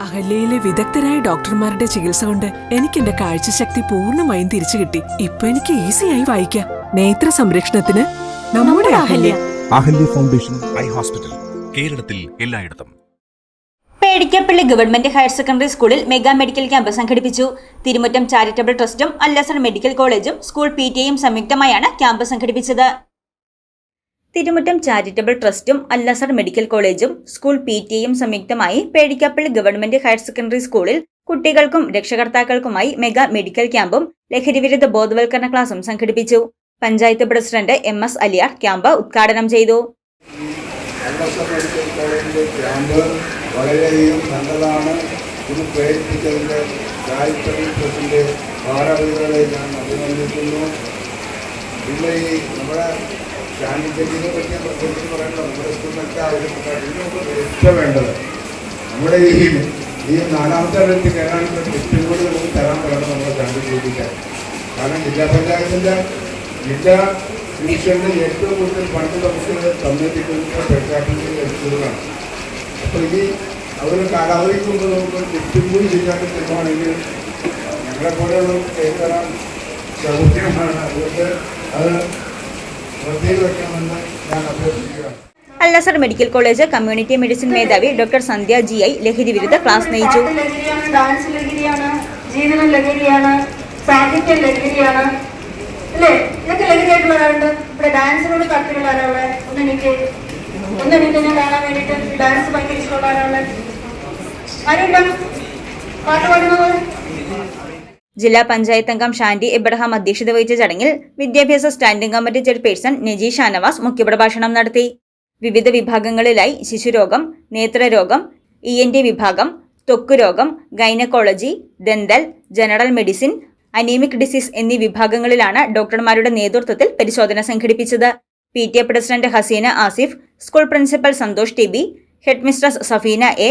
അഹല്യയിലെ വിദഗ്ധരായ ഡോക്ടർമാരുടെ ചികിത്സ കൊണ്ട് എനിക്ക് എന്റെ കാഴ്ചശക്തി പൂർണമായും തിരിച്ചു കിട്ടി. ഇപ്പൊ എനിക്ക് ഈസിയായി വായിക്കാം. നേത്ര സംരക്ഷണത്തിന് നമ്മുടെ Ahalya. Ahalya. Foundation eye hospital കേരളത്തിൽ എല്ലായിടത്തും. പേടിക്കപ്പള്ളി ഗവൺമെന്റ് ഹയർ സെക്കൻഡറി സ്കൂളിൽ മെഗാ മെഡിക്കൽ ക്യാമ്പ് സംഘടിപ്പിച്ചു. തിരുമുറ്റം ചാരിറ്റബിൾ ട്രസ്റ്റും അല്ലസർ മെഡിക്കൽ കോളേജും സ്കൂൾ പി ടിയും സംയുക്തമായാണ് ക്യാമ്പ് സംഘടിപ്പിച്ചത്. തിരുമുറ്റം ചാരിറ്റബിൾ ട്രസ്റ്റും അല്ലസർ മെഡിക്കൽ കോളേജും സ്കൂൾ പി ടിയും സംയുക്തമായി പേടിക്കാപ്പള്ളി ഗവൺമെന്റ് ഹയർ സെക്കൻഡറി സ്കൂളിൽ കുട്ടികൾക്കും രക്ഷകർത്താക്കൾക്കുമായി മെഗാ മെഡിക്കൽ ക്യാമ്പും ലഹരിവിരുദ്ധ ബോധവൽക്കരണ ക്ലാസും സംഘടിപ്പിച്ചു. Panchayat president M S Aliyar camp ഉദ്ഘാടനം ചെയ്തു. വളരെയധികം ഞാൻ അഭിനന്ദിക്കുന്നു. ഈ നമ്മുടെ നമ്മുടെ വേണ്ടത് നമ്മുടെ ഈ ഈ നാലാമത്തെ അടുത്ത് കയറാനുള്ള ഏറ്റവും കൂടി നമുക്ക് തരാൻ പറയണം നമ്മുടെ കാൻഡിഡേറ്റിക്കാൻ കാരണം ജില്ലാ പഞ്ചായത്തിന്റെ ജില്ലാ ഡിവിഷനിൽ ഏറ്റവും കൂടുതൽ പണ്ട് നമുക്ക് തന്നിരിക്കുന്നത് പെട്രാപ്പിന്റെ സ്കൂളാണ് അപ്പോൾ ഇനി അവർ കാലാവധിക്ക് മുമ്പ് നമുക്ക് ഏറ്റവും കൂടി ശരിയാക്കി തരുവാണെങ്കിൽ ഞങ്ങളെ പോലെയുള്ള തരാൻ സൗകര്യമാണ് അതുകൊണ്ട് അത് ശ്രദ്ധയിൽ വെക്കണമെന്ന് ഞാൻ അഭ്യർത്ഥിക്കുകയാണ്. അല്ലസർ മെഡിക്കൽ കോളേജ് കമ്മ്യൂണിറ്റി മെഡിസിൻ മേധാവി ഡോക്ടർ സന്ധ്യ ജി ഐ ലഹരി വിരുദ്ധ ക്ലാസ് നയിച്ചു. ഡാൻസ് ലഹരിയാണ് ജീവിതം ലഹരിയാണ് സാഹിത്യം ലഹരിയാണ്. അല്ലേ? ഇതൊക്കെ ലഹരിയായിട്ട് വരാറുണ്ട്? ഇവിടെ ഡാൻസിനോട് താല്പര്യമുള്ള ആരാളെ ഒന്ന് എനിക്ക് ഒന്ന് എനിക്ക് ഞാൻ കാണാൻ വേണ്ടിയിട്ട് ഡാൻസ് ഭയങ്കര ഇഷ്ടമുള്ള ആരാളെ ആരുമില്ല പാട്ട് പാടുന്നത്? ജില്ലാ പഞ്ചായത്ത് അംഗം ഷാൻഡി എബ്രഹാം അധ്യക്ഷത വഹിച്ച ചടങ്ങിൽ വിദ്യാഭ്യാസ standing committee chairperson Naji Shanavas മുഖ്യപ്രഭാഷണം നടത്തി. വിവിധ വിഭാഗങ്ങളിലായി ശിശുരോഗം നേത്രരോഗം ഇ എൻ ടി വിഭാഗം ത്വക്ക് രോഗം gynaecology dental general medicine anaemic disease എന്നീ വിഭാഗങ്ങളിലാണ് ഡോക്ടർമാരുടെ നേതൃത്വത്തിൽ പരിശോധന സംഘടിപ്പിച്ചത്. P T A president Haseena Asif school principal Santhosh T B head mistress Safeena A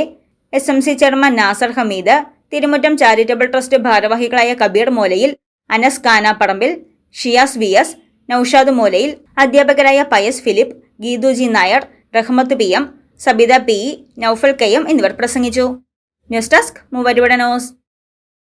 S M C chairman Nasar Hameed Thirumuttam charitable trust ഭാരവാഹികളായ കബീർ മോലയിൽ അനസ് കാനാപ്പറമ്പിൽ ഷിയാസ് വി എസ് നൌഷാദ് മോലയിൽ അധ്യാപകരായ Pius Philip Geethu G Nair Rahmath P M Sabitha P E Noufal K M എന്നിവർ പ്രസംഗിച്ചു. News desk മൂവരുവട news.